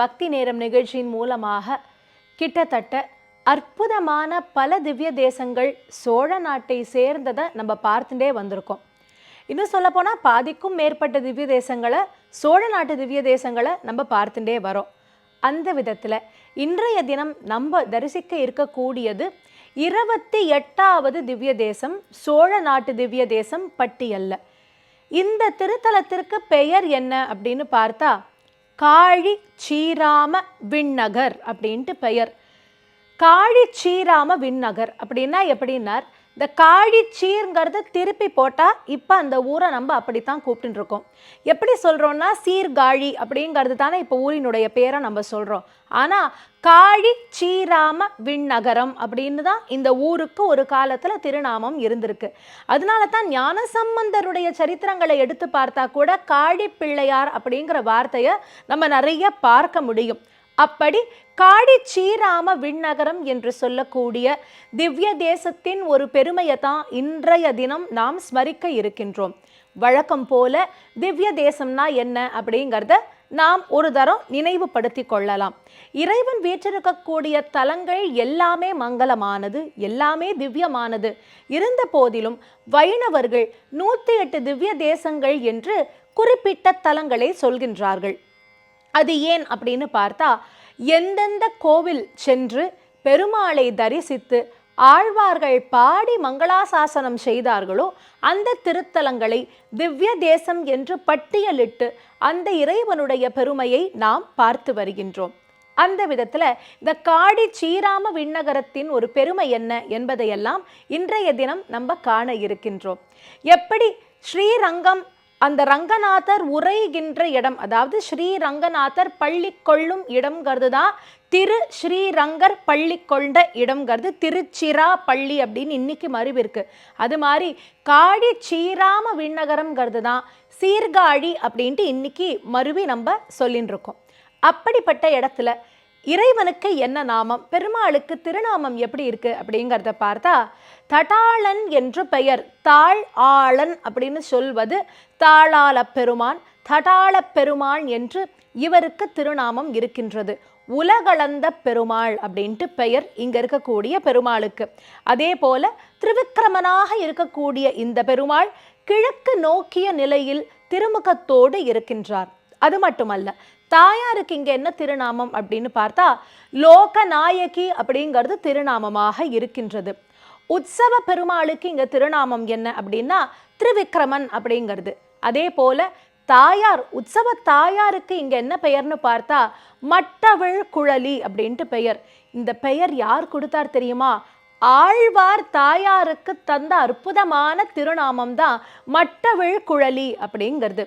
பக்தி நேரம் நிகழ்ச்சியின் மூலமாக கிட்டத்தட்ட அற்புதமான பல திவ்ய தேசங்கள் சோழ நாட்டை சேர்ந்ததை நம்ம பார்த்துட்டே வந்திருக்கோம். இன்னும் சொல்லப்போனால் பாதிக்கும் மேற்பட்ட திவ்ய தேசங்களை சோழ நாட்டு திவ்ய தேசங்களை நம்ம பார்த்துட்டே வரோம். அந்த விதத்தில் இன்றைய தினம் நம்ம தரிசிக்க இருக்கக்கூடியது இருபத்தி எட்டாவது திவ்ய தேசம் சோழ நாட்டு திவ்ய தேசம் பட்டியல்ல. இந்த திருத்தலத்திற்கு பெயர் என்ன அப்படின்னு பார்த்தா காழி சீராம விண்ணகர் அப்படின்ட்டு பெயர். காழி சீராம விண்ணகர் அப்படின்னா எப்படின்னார்? இந்த காழி சீர்ங்கிறது திருப்பி போட்டால் இப்போ அந்த ஊரை நம்ம அப்படித்தான் கூப்பிட்டுட்டு இருக்கோம். எப்படி சொல்கிறோம்னா சீர்காழி அப்படிங்கிறது தானே இப்போ ஊரினுடைய பேரை நம்ம சொல்கிறோம் ஆனால் காழி சீராம விண்ணகரம் அப்படின்னு தான் இந்த ஊருக்கு ஒரு காலத்தில் திருநாமம் இருந்திருக்கு. அதனால தான் ஞானசம்பந்தருடைய சரித்திரங்களை எடுத்து பார்த்தா கூட காழி பிள்ளையார் அப்படிங்கிற வார்த்தையை நம்ம நிறைய பார்க்க முடியும். அப்படி காடி சீராம விண்ணகரம் என்று சொல்லக்கூடிய திவ்ய தேசத்தின் ஒரு பெருமையை தான் இன்றைய தினம் நாம் ஸ்மரிக்க இருக்கின்றோம். வழக்கம் போல திவ்ய தேசம்னா என்ன அப்படிங்கிறத நாம் ஒரு தரம் நினைவுபடுத்தி கொள்ளலாம். இறைவன் வீற்றிருக்கக்கூடிய தலங்கள் எல்லாமே மங்களமானது எல்லாமே திவ்யமானது. இருந்த போதிலும் வைணவர்கள் நூற்றி எட்டு திவ்ய தேசங்கள் என்று குறிப்பிட்ட தலங்களை சொல்கின்றார்கள். அது ஏன் அப்படின்னு பார்த்தா எந்தெந்த கோவில் சென்று பெருமாளை தரிசித்து ஆழ்வார்கள் பாடி மங்களாசாசனம் செய்தார்களோ அந்த திருத்தலங்களை திவ்ய தேசம் என்று பட்டியலிட்டு அந்த இறைவனுடைய பெருமையை நாம் பார்த்து வருகின்றோம். அந்த விதத்தில் இந்த காடி சீராம விண்ணகரத்தின் ஒரு பெருமை என்ன என்பதையெல்லாம் இன்றைய தினம் நம்ம காண இருக்கின்றோம். எப்படி ஸ்ரீரங்கம் அந்த ரங்கநாதர் உரைகின்ற இடம் அதாவது ஸ்ரீரங்கநாதர் பள்ளி கொள்ளும் இடம்ங்கிறது தான் திரு ஸ்ரீரங்கர் பள்ளி கொண்ட இடம்ங்கிறது. திருச்சிரா பள்ளி அப்படின்னு இன்னைக்கு மறுவு இருக்கு. அது மாதிரி காடி சீராம விண்ணகரம்ங்கிறது தான் சீர்காழி அப்படின்ட்டு இன்னைக்கு மறுவி நம்ம சொல்லின்னு இருக்கோம். அப்படிப்பட்ட இடத்துல இறைவனுக்கு என்ன நாமம்? பெருமாளுக்கு திருநாமம் எப்படி இருக்கு? அப்படிங்கிறத பார்த்தா தடாளன் என்று பெயர் தாழ் ஆளன் அப்படின்னு சொல்வது தாளாள பெருமான் தடாள பெருமான் என்று இவருக்கு திருநாமம் இருக்கின்றது. உலகளந்த பெருமாள் அப்படின்ட்டு பெயர் இங்க இருக்கக்கூடிய பெருமாளுக்கு. அதே போல திருவிக்கிரமனாக இருக்கக்கூடிய இந்த பெருமாள் கிழக்கு நோக்கிய நிலையில் திருமுகத்தோடு இருக்கின்றார். அது மட்டுமல்ல தாயாருக்கு இங்கே என்ன திருநாமம் அப்படின்னு பார்த்தா லோகநாயகி அப்படிங்கிறது திருநாமமாக இருக்கின்றது. உற்சவ பெருமாளுக்கு இங்கே திருநாமம் என்ன அப்படின்னா திருவிக்ரமன் அப்படிங்கிறது. அதே போல தாயார் உற்சவ தாயாருக்கு இங்கே என்ன பெயர்னு பார்த்தா மட்டவிழ் குழலி அப்படின்ட்டு பெயர். இந்த பெயர் யார் கொடுத்தார் தெரியுமா? ஆழ்வார் தாயாருக்கு தந்த அற்புதமான திருநாமம் தான் மட்டவிழ் குழலி அப்படிங்கிறது.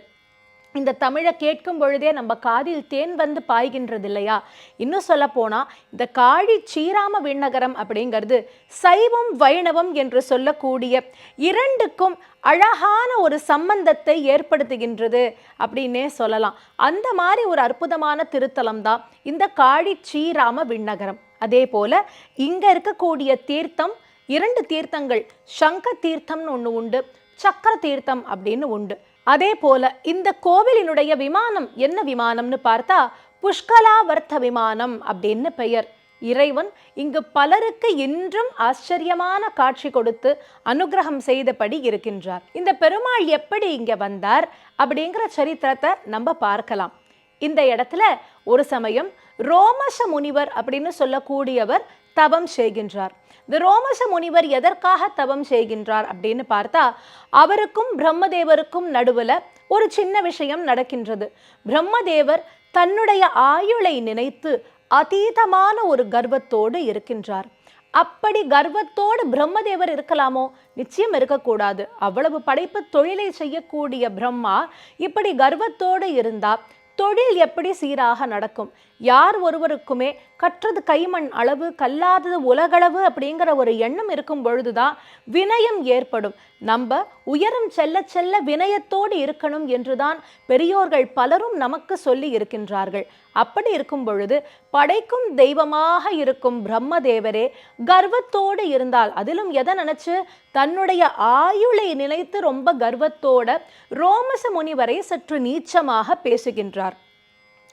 இந்த தமிழை கேட்கும் பொழுதே நம்ம காதில் தேன் வந்து பாய்கின்றது இல்லையா இன்னும் சொல்ல போனால் இந்த காழி சீராம விண்ணகரம் அப்படிங்கிறது சைவம் வைணவம் என்று சொல்லக்கூடிய இரண்டுக்கும் அழகான ஒரு சம்பந்தத்தை ஏற்படுத்துகின்றது அப்படின்னே சொல்லலாம். அந்த மாதிரி ஒரு அற்புதமான திருத்தலம் தான் இந்த காழி சீராம விண்ணகரம். அதே போல இங்கே இருக்கக்கூடிய தீர்த்தம் இரண்டு தீர்த்தங்கள் சங்க தீர்த்தம்னு ஒன்று உண்டு சக்கர தீர்த்தம் அப்படின்னு உண்டு. அதே போல இந்த கோவிலினுடைய விமானம் என்ன விமானம்னு பார்த்தா புஷ்கலாவர்த்த விமானம் அப்படின்னு பெயர். இறைவன் இங்கு பலருக்கு இன்றும் ஆச்சரியமான காட்சி கொடுத்து அனுகிரகம் செய்தபடி இருக்கின்றார். இந்த பெருமாள் எப்படி இங்க வந்தார் அப்படிங்கிற சரித்திரத்தை நம்ம பார்க்கலாம். இந்த இடத்துல ஒரு சமயம் ரோமச முனிவர் அப்படின்னு சொல்லக்கூடியவர் தவம் செய்கின்றார். இந்த ரோமச முனிவர் எதற்காக தவம் செய்கின்றார் அப்படின்னு பார்த்தா அவருக்கும் பிரம்மதேவருக்கும் நடுவுல ஒரு சின்ன விஷயம் நடக்கின்றது. பிரம்மதேவர் தன்னுடைய ஆயுளை நினைத்து அதீதமான ஒரு கர்வத்தோடு இருக்கின்றார். அப்படி கர்வத்தோடு பிரம்மதேவர் இருக்கலாமோ? நிச்சயம் இருக்கக்கூடாது. அவ்வளவு படைப்பு தொழிலை செய்யக்கூடிய பிரம்மா இப்படி கர்வத்தோடு இருந்தா தொழில் எப்படி சீராக நடக்கும்? யார் ஒருவருக்குமே கற்றது கைமண் அளவு கல்லாதது உலகளவு அப்படிங்கிற ஒரு எண்ணம் இருக்கும் பொழுதுதான் வினயம் ஏற்படும். நம்ம உயரம் செல்ல செல்ல வினயத்தோடு இருக்கணும் என்றுதான் பெரியோர்கள் பலரும் நமக்கு சொல்லி இருக்கின்றார்கள். அப்படி இருக்கும் பொழுது படைக்கும் தெய்வமாக இருக்கும் பிரம்மதேவரே கர்வத்தோடு இருந்தால் அதிலும் எதை நினைச்சு? தன்னுடைய ஆயுளை நினைத்து ரொம்ப கர்வத்தோட ரோமச முனிவரை சற்று நீச்சமாக பேசுகின்றார்.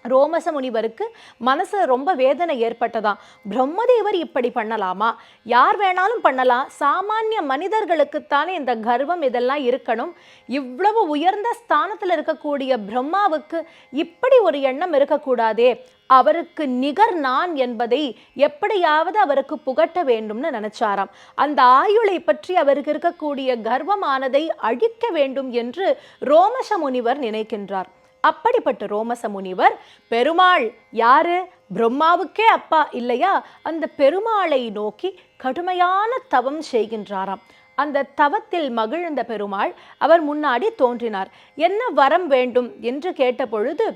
ரோமச முனிவருக்கு மனசு ரொம்ப வேதனை ஏற்பட்டதாம். பிரம்மதேவர் இப்படி பண்ணலாமா? யார் வேணாலும் பண்ணலாம். சாமானிய மனிதர்களுக்குத்தானே இந்த கர்வம் இதெல்லாம் இருக்கணும். இவ்வளவு உயர்ந்த ஸ்தானத்தில் இருக்கக்கூடிய பிரம்மாவுக்கு இப்படி ஒரு எண்ணம் இருக்கக்கூடாதே. அவருக்கு நிகர் நான் என்பதை எப்படியாவது அவருக்கு புகட்ட வேண்டும்னு நினைச்சாராம். அந்த ஆயுளை பற்றி அவருக்கு இருக்கக்கூடிய கர்வமானதை அழிக்க வேண்டும் என்று ரோமச முனிவர் நினைக்கின்றார். அப்படிப்பட்ட ரோமச முனிவர் பெருமாள் யாரு? பிரம்மாவுக்கே அப்பா இல்லையா? அந்த பெருமாளை நோக்கி கடுமையான தவம் செய்கின்றாராம். அந்த தவத்தில் மகிழ்ந்த பெருமாள் அவர் முன்னாடி தோன்றினார். என்ன வரம் வேண்டும்? என்று கேட்டபொழுது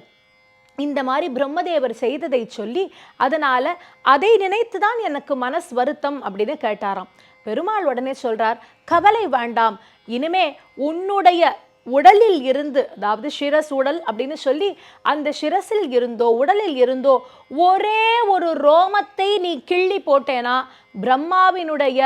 இந்த மாதிரி பிரம்மதேவர் செய்ததை சொல்லி அதனால அதை நினைத்து தான் எனக்கு மனஸ் வருத்தம் அப்படின்னு கேட்டாராம். பெருமாள் உடனே சொல்றார் கவலை வேண்டாம். இனிமே உன்னுடைய உடலில் இருந்து அதாவது சிரஸ் உடல் அப்படின்னு சொல்லி அந்த சிரசில் இருந்தோ உடலில் இருந்தோ ஒரே ஒரு ரோமத்தை நீ கிள்ளி போட்டேனா பிரம்மாவினுடைய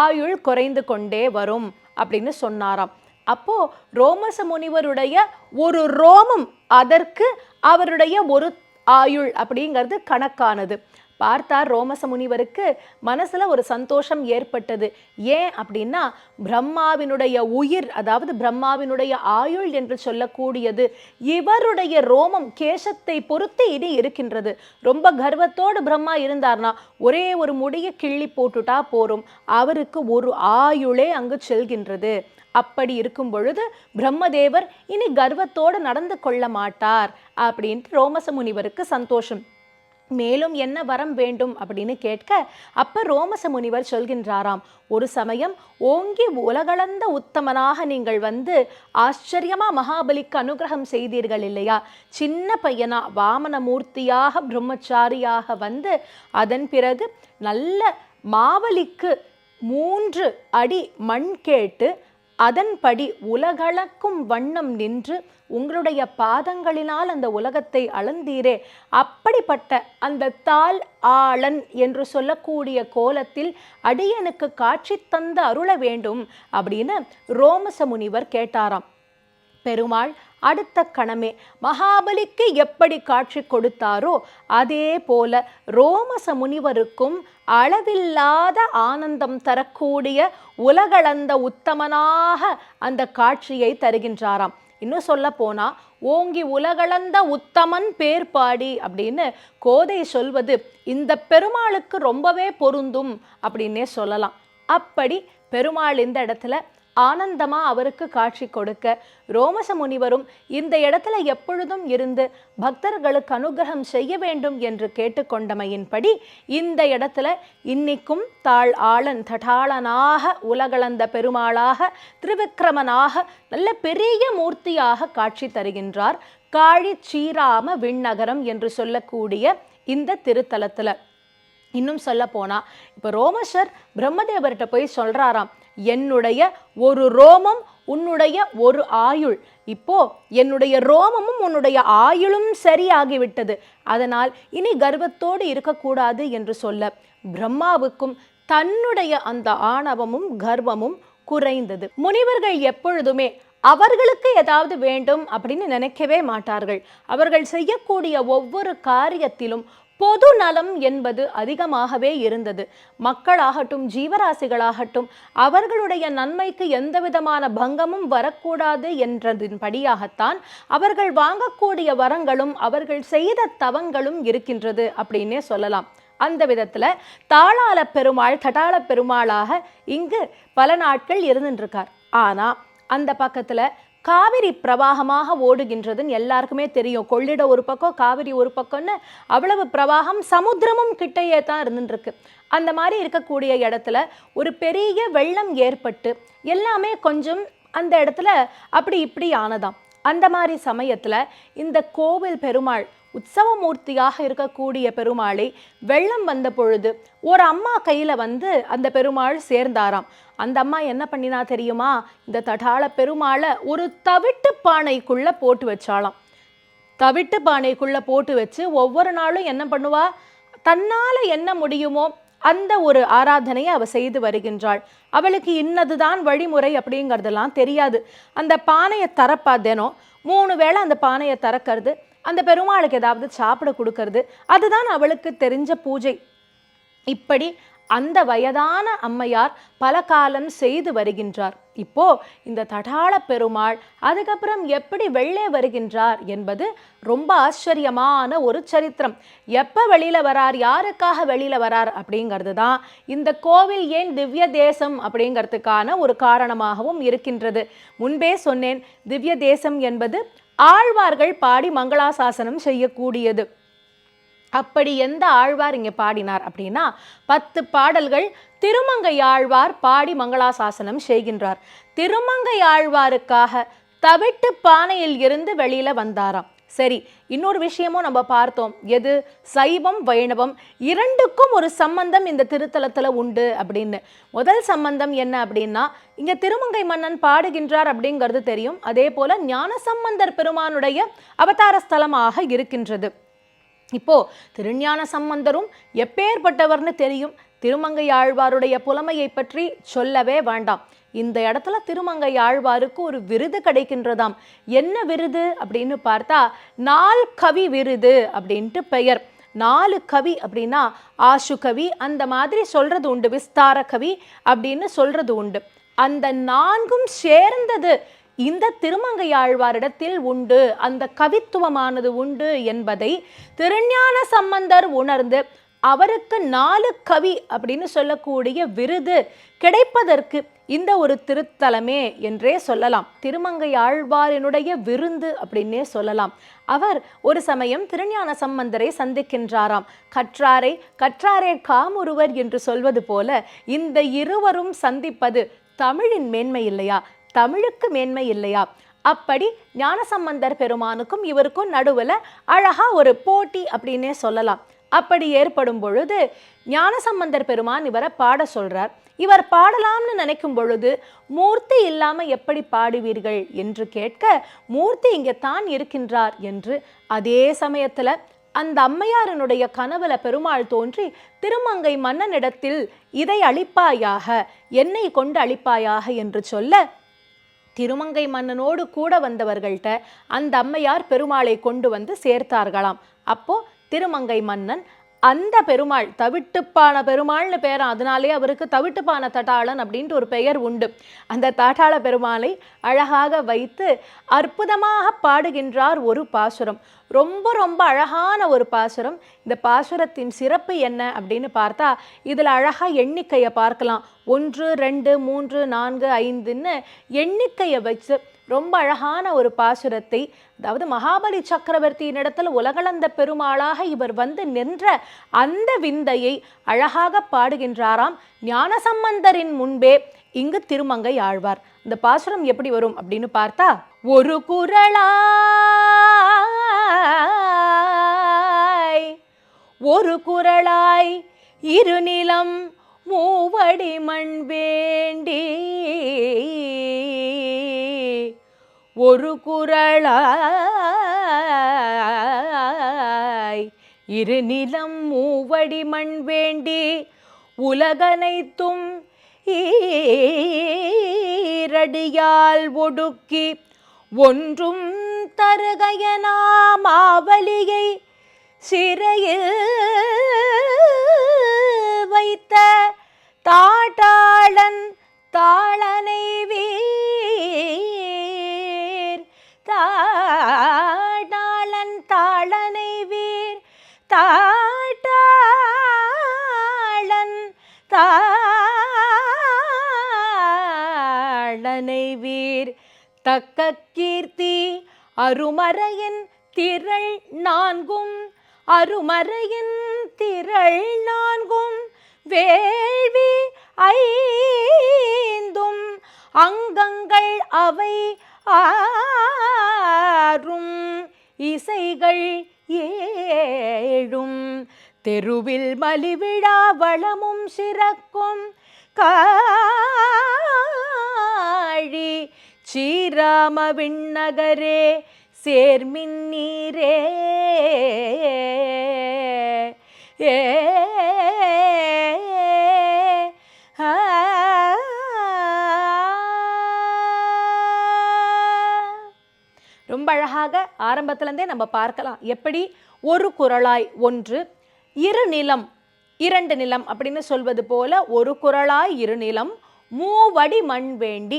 ஆயுள் குறைந்து கொண்டே வரும் அப்படின்னு சொன்னாராம். அப்போ ரோமச முனிவருடைய ஒரு ரோமம் அதற்கு அவருடைய ஒரு ஆயுள் அப்படிங்கிறது கணக்கானது. பார்த்தார் ரோமச முனிவருக்கு மனசுல ஒரு சந்தோஷம் ஏற்பட்டது. ஏன் அப்படின்னா பிரம்மாவினுடைய உயிர் அதாவது பிரம்மாவினுடைய ஆயுள் என்று சொல்லக்கூடியது இவருடைய ரோமம் கேசத்தை பொறுத்து இனி இருக்கின்றது. ரொம்ப கர்வத்தோடு பிரம்மா இருந்தார்னா ஒரே ஒரு முடியை கிள்ளி போட்டுட்டா போரும். அவருக்கு ஒரு ஆயுளே அங்கு செல்கின்றது. அப்படி இருக்கும் பொழுது பிரம்மதேவர் இனி கர்வத்தோடு நடந்து கொள்ள மாட்டார் அப்படின்ட்டு ரோமச முனிவருக்கு சந்தோஷம். மேலும் என்ன வரம் வேண்டும் அப்படின்னு கேட்க அப்ப ரோமச முனிவர் சொல்கின்றாராம் ஒரு சமயம் ஓங்கி உலகளந்த உத்தமனாக நீங்கள் வந்து ஆச்சரியமா மகாபலிக்கு அனுகிரகம் செய்தீர்கள் இல்லையா? சின்ன பையனா வாமன மூர்த்தியாக பிரம்மச்சாரியாக வந்து அதன் பிறகு நல்ல மாவலிக்கு மூன்று அடி மண் கேட்டு அதன்படி உலகளக்கும் வண்ணம் நின்று உங்களுடைய பாதங்களினால் அந்த உலகத்தை அளந்தீரே. அப்படிப்பட்ட அந்த தால் ஆளன் என்று சொல்லக்கூடிய கோலத்தில் அடியனுக்கு காட்சி தந்து அருள வேண்டும் அப்படின்னு ரோமச முனிவர் கேட்டாராம். பெருமாள் அடுத்த கணமே. மகாபலிக்கு எப்படி காட்சி கொடுத்தாரோ அதே போல ரோமச முனிவருக்கும் அளவில்லாத ஆனந்தம் தரக்கூடிய உலகளந்த உத்தமனாக அந்த காட்சியை தருகின்றாராம். இன்னும் சொல்ல போனா ஓங்கி உலகளந்த உத்தமன் பேர் பாடி அப்படின்னு கோதை சொல்வது இந்த பெருமாளுக்கு ரொம்பவே பொருந்தும் அப்படின்னே சொல்லலாம். அப்படி பெருமாள் இந்த இடத்துல ஆனந்தமா அவருக்கு காட்சி கொடுக்க ரோமச முனிவரும் இந்த இடத்துல எப்பொழுதும் இருந்து பக்தர்களுக்கு அனுகிரகம் செய்ய வேண்டும் என்று கேட்டுக்கொண்டமையின்படி இந்த இடத்துல இன்னைக்கும் தாழ் ஆளன் தடாளனாக உலகளந்த பெருமாளாக திருவிக்கிரமனாக நல்ல பெரிய மூர்த்தியாக காட்சி தருகின்றார். காழி சீராம விண்ணகரம் என்று சொல்லக்கூடிய இந்த திருத்தலத்துல. இன்னும் சொல்ல போனா இப்போ ரோமசர் பிரம்மதேவர்கிட்ட போய் சொல்றாராம் என்னுடைய ஒரு ரோமம் உன்னுடைய ஒரு ஆயுள். இப்போ என்னுடைய ரோமமும் உன்னுடைய ஆயுளும் சரியாகிவிட்டது. அதனால் இனி கர்வத்தோடு இருக்கக்கூடாது என்று சொல்ல பிரம்மாவுக்கும் தன்னுடைய அந்த ஆணவமும் கர்வமும் குறைந்தது. முனிவர்கள் எப்பொழுதுமே அவர்களுக்கு ஏதாவது வேண்டும் அப்படின்னு நினைக்கவே மாட்டார்கள். அவர்கள் செய்யக்கூடிய ஒவ்வொரு காரியத்திலும் பொது நலம் என்பது அதிகமாகவே இருந்தது. மக்களாகட்டும் ஜீவராசிகளாகட்டும் அவர்களுடைய நன்மைக்கு எந்த விதமான பங்கமும் வரக்கூடாது என்றதின் படியாகத்தான் அவர்கள் வாங்கக்கூடிய வரங்களும் அவர்கள் செய்த தவங்களும் இருக்கின்றது அப்படின்னே சொல்லலாம். அந்த விதத்தில் தாளால பெருமாள் தடால பெருமாளாக இங்கு பல நாட்கள் இருந்துருக்கார் ஆனால் அந்த பக்கத்தில் காவிரி பிரவாகமாக ஓடுகின்றதுன்னு எல்லாருக்குமே தெரியும். கொள்ளிட ஒரு பக்கம் காவிரி ஒரு பக்கம்னு அவ்வளவு பிரவாகம் சமுத்திரமும் கிட்டையே தான் இருந்துருக்கு அந்த மாதிரி இருக்கக்கூடிய இடத்துல ஒரு பெரிய வெள்ளம் ஏற்பட்டு எல்லாமே கொஞ்சம் அந்த இடத்துல அப்படி இப்படி ஆனதாம். அந்த மாதிரி சமயத்தில் இந்த கோவில் பெருமாள் உற்சவமூர்த்தியாக இருக்கக்கூடிய பெருமாளை வெள்ளம் வந்த பொழுது ஒரு அம்மா கையில் வந்து அந்த பெருமாள் சேர்ந்தாராம். அந்த அம்மா என்ன பண்ணினா தெரியுமா? இந்த தடாள பெருமாளை ஒரு தவிட்டு பானைக்குள்ளே போட்டு வச்சாலாம் தவிட்டு பானைக்குள்ளே போட்டு வச்சு ஒவ்வொரு நாளும் என்ன பண்ணுவா? தன்னால் என்ன முடியுமோ அந்த ஒரு ஆராதனையை அவள் செய்து வருகின்றாள். அவளுக்கு இன்னதுதான் வழிமுறை அப்படிங்கிறதெல்லாம் தெரியாது. அந்த பானையை திறப்பா தினம்? மூணு வேளை அந்த பானையை திறக்கிறது அந்த பெருமாளுக்கு ஏதாவது சாப்பிட கொடுக்கறது அதுதான் அவளுக்கு தெரிஞ்ச பூஜை. இப்படி அந்த வயதான அம்மையார் பல காலம் செய்து வருகின்றார். இப்போ இந்த தடாள பெருமாள் அதுக்கப்புறம் எப்படி வெளியே வருகின்றார் என்பது ரொம்ப ஆச்சரியமான ஒரு சரித்திரம். எப்போ வெளியில் வரார் யாருக்காக வெளியில் வரார் அப்படிங்கிறது தான் இந்த கோவில் ஏன் திவ்ய தேசம் அப்படிங்கிறதுக்கான ஒரு காரணமாகவும் இருக்கின்றது. முன்பே சொன்னேன் திவ்ய தேசம் என்பது ஆழ்வார்கள் பாடி மங்களாசாசனம் செய்யக்கூடியது. அப்படி எந்த ஆழ்வார் இங்கே பாடினார் அப்படின்னா பத்து பாடல்கள் திருமங்கை ஆழ்வார் பாடி மங்களாசாசனம் செய்கின்றார். திருமங்கை ஆழ்வாருக்காக தவிட்டு பானையில் இருந்து வெளியில வந்தாராம். சரி இன்னொரு விஷயமும் நம்ம பார்த்தோம். எது? சைவம் வைணவம் இரண்டுக்கும் ஒரு சம்பந்தம் இந்த திருத்தலத்தில் உண்டு அப்படின்னு. முதல் சம்பந்தம் என்ன அப்படின்னா இங்கே திருமங்கை மன்னன் பாடுகின்றார் அப்படிங்கிறது தெரியும். அதே போல ஞானசம்பந்தர் பெருமானுடைய அவதார ஸ்தலமாக இருக்கின்றது. இப்போ திருஞான சம்பந்தரும் எப்பேற்பட்டவர்னு தெரியும். திருமங்கை ஆழ்வாருடைய புலமையை பற்றி சொல்லவே வேண்டாம். இந்த இடத்துல திருமங்கை ஆழ்வாருக்கு ஒரு விருது கிடைக்கின்றதாம். என்ன விருது? அப்படின்னு பார்த்தா நாள் கவி விருது அப்படின்ட்டு பெயர். நாலு கவி அப்படின்னா ஆசு கவி அந்த மாதிரி சொல்றது உண்டு விஸ்தார கவி அப்படின்னு சொல்றது உண்டு. அந்த நான்கும் சேர்ந்தது இந்த திருமங்கையாழ்வாரிடத்தில் உண்டு அந்த கவித்துவமானது உண்டு என்பதை திருஞான சம்பந்தர் உணர்ந்து அவருக்கு நாலு கவி அப்படின்னு சொல்லக்கூடிய விருது கிடைப்பதற்கு இந்த ஒரு திருத்தலமே என்றே சொல்லலாம். திருமங்கை ஆழ்வாரினுடைய விருந்து அப்படின்னே சொல்லலாம். அவர் ஒரு சமயம் திருஞான சம்பந்தரை சந்திக்கின்றாராம். கற்றாரை கற்றாரே காமுருவர் என்று சொல்வது போல இந்த இருவரும் சந்திப்பது தமிழின் மேன்மை இல்லையா? தமிழுக்கு மேன்மை இல்லையா? அப்படி ஞானசம்பந்தர் பெருமானுக்கும் இவருக்கும் நடுவில் அழகா ஒரு போட்டி அப்படின்னே சொல்லலாம். அப்படி ஏற்படும் பொழுது ஞானசம்பந்தர் பெருமான் இவரை பாட சொல்றார். இவர் பாடலாம்னு நினைக்கும் பொழுது மூர்த்தி இல்லாம எப்படி பாடுவீர்கள்? என்று கேட்க மூர்த்தி இங்கே தான் இருக்கின்றார் என்று அதே சமயத்துல அந்த அம்மையாரனுடைய கனவுல பெருமாள் தோன்றி திருமங்கை மன்னனிடத்தில் இதை அளிப்பாயாக என்னை கொண்டு அளிப்பாயாக? என்று சொல்ல திருமங்கை மன்னனோடு கூட வந்தவர்கள்ட்ட அந்த அம்மையார் பெருமாளை கொண்டு வந்து சேர்த்தார்களாம். அப்போ திருமங்கை மன்னன் அந்த பெருமாள் தவிட்டுப்பான பெருமாள்னு பேராம் அதனாலே அவருக்கு தவிட்டுப்பான தட்டாளன் அப்படின்ட்டு ஒரு பெயர் உண்டு. அந்த தாட்டாள பெருமாளை அழகாக வைத்து அற்புதமாக பாடுகின்றார் ஒரு பாசுரம். ரொம்ப ரொம்ப அழகான ஒரு பாசுரம். இந்த பாசுரத்தின் சிறப்பு என்ன அப்படின்னு பார்த்தா இதில் அழகாக எண்ணிக்கையை பார்க்கலாம். ஒன்று ரெண்டு மூன்று நான்கு ஐந்துன்னு எண்ணிக்கையை வச்சு ரொம்ப அழகான ஒரு பாசுரத்தை அதாவது மகாபலி சக்கரவர்த்தியினிடத்தில் உலகளந்த பெருமாளாக இவர் வந்து நின்ற அந்த விந்தையை அழகாக பாடுகின்றாராம். ஞானசம்பந்தரின் முன்பே இங்கு திருமங்கை ஆழ்வார். இந்த பாசுரம் எப்படி வரும் அப்படின்னு பார்த்தா ஒரு குரலாய் ஒரு குரலாய் இருநிலம் மூவடி மண் வேண்டி ஒரு குரலாய் இருநிலம் மூவடி மண் வேண்டி உலகனைத்தும் ஈரடியால் ஒடுக்கி ஒன்றும் தருகையனாமாவலியை சிறையில் வைத்த தாட்டாளன் தாளனை வீர். தாட்டாளன் தாளனை வீர். தாட்டாளன் தாளனை வீர். தக்க கீர்த்தி அருமறையின் திரள் நான்கும். அருமறையின் திரள் நான்கும். வேள்வி ஐந்தும். அங்கங்கள் அவை ஆறும். இசைகள் ஏழும். தெருவில் மலிவிழா வளமும் சிறக்கும். காழி ஸ்ரீராம விண்ணகரே சேர்மின் நீரே ஏ ரொம்ப அழகாக அழகாக ஆரம்பத்திலேருந்தே நம்ம பார்க்கலாம் எப்படி ஒரு குரலாய் ஒன்று இரு நிலம் இரண்டு நிலம் அப்படின்னு சொல்வது போல ஒரு குரலாய் இரு நிலம் மூவடி மண் வேண்டி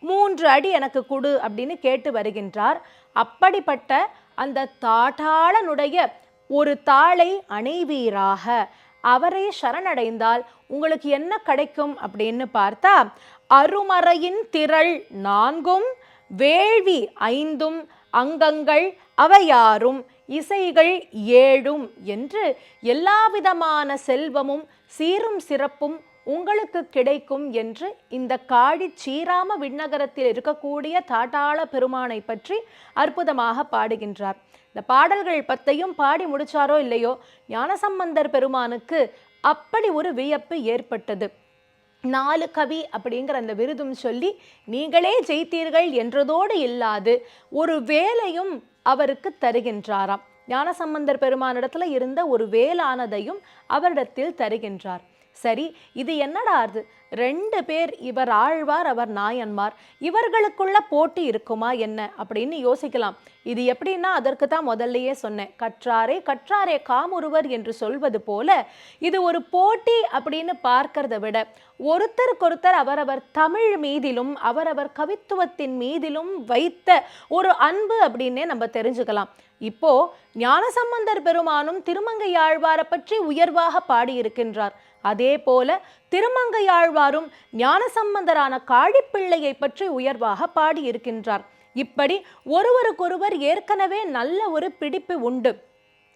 மூன்று அடி எனக்கு கொடு அப்படின்னு கேட்டு வருகின்றார். அப்படிப்பட்ட அந்த தாட்டாளனுடைய ஒரு தாளை அணைவீராக. அவரை சரணடைந்தால் உங்களுக்கு என்ன கிடைக்கும் அப்படின்னு பார்த்தா அருமறையின் திரள் நான்கும் வேள்வி ஐந்தும் அங்கங்கள் அவையாரும் இசைகள் ஏழும் என்று எல்லாவிதமான செல்வமும் சீரும் சிறப்பும் உங்களுக்கு கிடைக்கும் என்று இந்த காடி சீராம விண்ணகரத்தில் இருக்கக்கூடிய தாட்டாள பெருமானை பற்றி அற்புதமாக பாடுகின்றார். இந்த பாடல்கள் பத்தையும் பாடி முடிச்சாரோ இல்லையோ ஞானசம்பந்தர் பெருமானுக்கு அப்படி ஒரு வியப்பு ஏற்பட்டது. நாலு கவி அப்படிங்கிற அந்த விருதும் சொல்லி நீங்களே ஜெயித்தீர்கள் என்றதோடு இல்லாது ஒரு வேலையும் அவருக்கு தருகின்றாராம். ஞானசம்பந்தர் பெருமானிடத்தில் இருந்த ஒரு வேலானதையும் அவரிடத்தில் தருகின்றார். சரி இது என்னடா அது? ரெண்டு பேர் இவர் ஆழ்வார் அவர் நாயன்மார். இவர்களுக்குள்ள போட்டி இருக்குமா என்ன? அப்படின்னு யோசிக்கலாம். இது எப்படின்னா அதற்கு தான் முதல்லையே சொன்னேன். கற்றாரே கற்றாரே காமுருவர் என்று சொல்வது போல இது ஒரு போட்டி அப்படின்னு பார்க்கறத விட ஒருத்தருக்கொருத்தர் அவரவர் தமிழ் மீதிலும் அவரவர் கவித்துவத்தின் மீதிலும் வைத்த ஒரு அன்பு அப்படின்னே நம்ம தெரிஞ்சுக்கலாம். இப்போ ஞானசம்பந்தர் பெருமானும் திருமங்கையாழ்வாரை பற்றி உயர்வாக பாடியிருக்கின்றார். அதே போல திருமங்கையாழ்வாரும் ஞானசம்பந்தரான காழிப்பிள்ளையை பற்றி உயர்வாக பாடியிருக்கின்றார். இப்படி ஒருவருக்கொருவர் ஏற்கனவே நல்ல ஒரு பிடிப்பு உண்டு.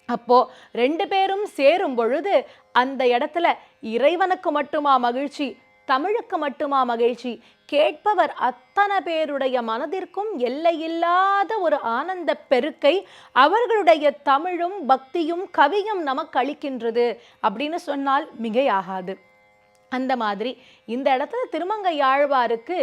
அப்போ ரெண்டு பேரும் சேரும் பொழுது அந்த இடத்துல இறைவனுக்கு மட்டுமா மகிழ்ச்சி? தமிழுக்கு மட்டுமா மகிழ்ச்சி? கேட்பவர் அத்தனை பேருடைய மனதிற்கும் எல்லையில்லாத ஒரு ஆனந்த பெருக்கை அவர்களுடைய தமிழும் பக்தியும் கவியும் நமக்கு அளிக்கின்றது அப்படின்னு சொன்னால் மிகையாகாது. அந்த மாதிரி இந்த இடத்துல திருமங்கை ஆழ்வாருக்கு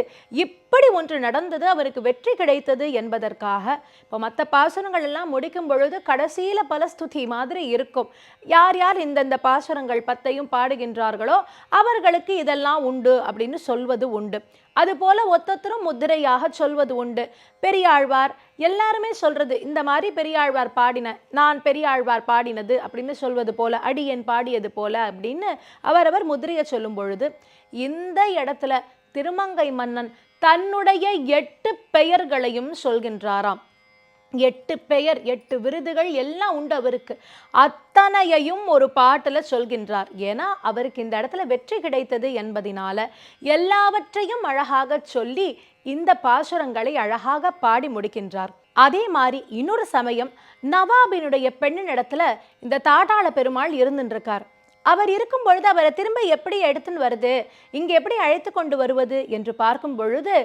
இப்படி ஒன்று நடந்தது அவருக்கு வெற்றி கிடைத்தது என்பதற்காக. இப்போ மற்ற பாசுரங்கள் எல்லாம் முடிக்கும் பொழுது கடைசியில பலஸ்துதி மாதிரி இருக்கும். யார் யார் இந்தந்த பாசுரங்கள் பத்தையும் பாடுகின்றார்களோ அவர்களுக்கு இதெல்லாம் உண்டு அப்படின்னு சொல்வது உண்டு. அதுபோல ஒத்தொத்தரும் முத்திரையாக சொல்வது உண்டு. பெரியாழ்வார் எல்லாருமே சொல்றது இந்த மாதிரி பெரியாழ்வார் பாடின நான் பெரியாழ்வார் பாடினது அப்படின்னு சொல்வது போல அடியன் பாடியது போல அப்படின்னு அவரவர் முதிரையை சொல்லும் பொழுது இந்த இடத்துல திருமங்கை மன்னன் தன்னுடைய எட்டு பெயர்களையும் சொல்கின்றாராம். எட்டு பெயர் எட்டு விருதுகள் எல்லாம் உண்டு அவருக்கு. அத்தனையையும் ஒரு பாட்டில் சொல்கின்றார். ஏன்னா அவருக்கு இந்த இடத்துல வெற்றி கிடைத்தது என்பதினால எல்லாவற்றையும் அழகாக சொல்லி இந்த பாசுரங்களை அழகாக பாடி முடிக்கின்றார். அதே மாதிரி இன்னொரு சமயம் நவாபினுடைய பெண்ணின் இடத்துல இந்த தாட்டாள பெருமாள் இருந்துருக்கார் அவர் இருக்கும் பொழுது அவரை திரும்ப எப்படி எடுத்துன்னு வருது? இங்கே எப்படி அழைத்து கொண்டு வருவது? என்று பார்க்கும் பொழுது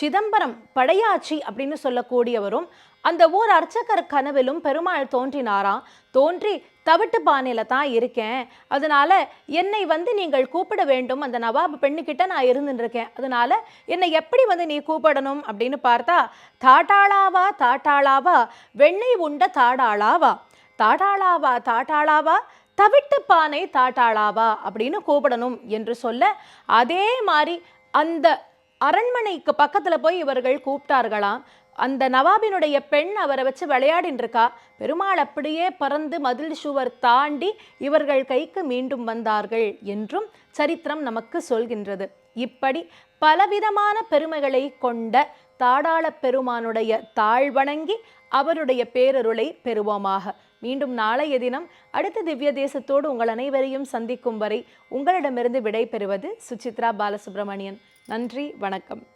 சிதம்பரம் படையாச்சி அப்படின்னு சொல்லக்கூடியவரும் அந்த ஊர் அர்ச்சகர் கனவிலும் பெருமாள் தோன்றினாராம். தோன்றி தவிட்டு பானையில் தான் இருக்கேன். அதனால் என்னை வந்து நீங்கள் கூப்பிட வேண்டும். அந்த நவாப் பெண்ணுக்கிட்ட நான் இருந்துருக்கேன் இருக்கேன் என்னை எப்படி வந்து நீ கூப்பிடணும்? அப்படின்னு பார்த்தா தாட்டாளாவா தாட்டாளாவா வெண்ணெய் உண்ட தாடாளாவா தாடாளாவா தாட்டாளாவா தவிட்டு பானை தாட்டாளாவா அப்படின்னு கூப்பிடணும் என்று சொல்ல அதே மாதிரி அந்த அரண்மனைக்கு பக்கத்துல போய் இவர்கள் கூப்பிட்டார்களாம். அந்த நவாபினுடைய பெண் அவரை வச்சு விளையாடின்னு இருக்கா பெருமாள் அப்படியே பறந்து மதில் சுவர் தாண்டி இவர்கள் கைக்கு மீண்டும் வந்தார்கள் என்றும் சரித்திரம் நமக்கு சொல்கின்றது. இப்படி பலவிதமான பெருமைகளை கொண்ட தாடாள பெருமானுடைய தாழ்வணங்கி அவருடைய பேரருளை பெறுவோமாக. மீண்டும் நாளைய தினம் அடுத்த திவ்ய தேசத்தோடு உங்கள் அனைவரையும் சந்திக்கும் வரை உங்களிடமிருந்து விடை பெறுவது சுசித்ரா பாலசுப்ரமணியன். நன்றி வணக்கம்.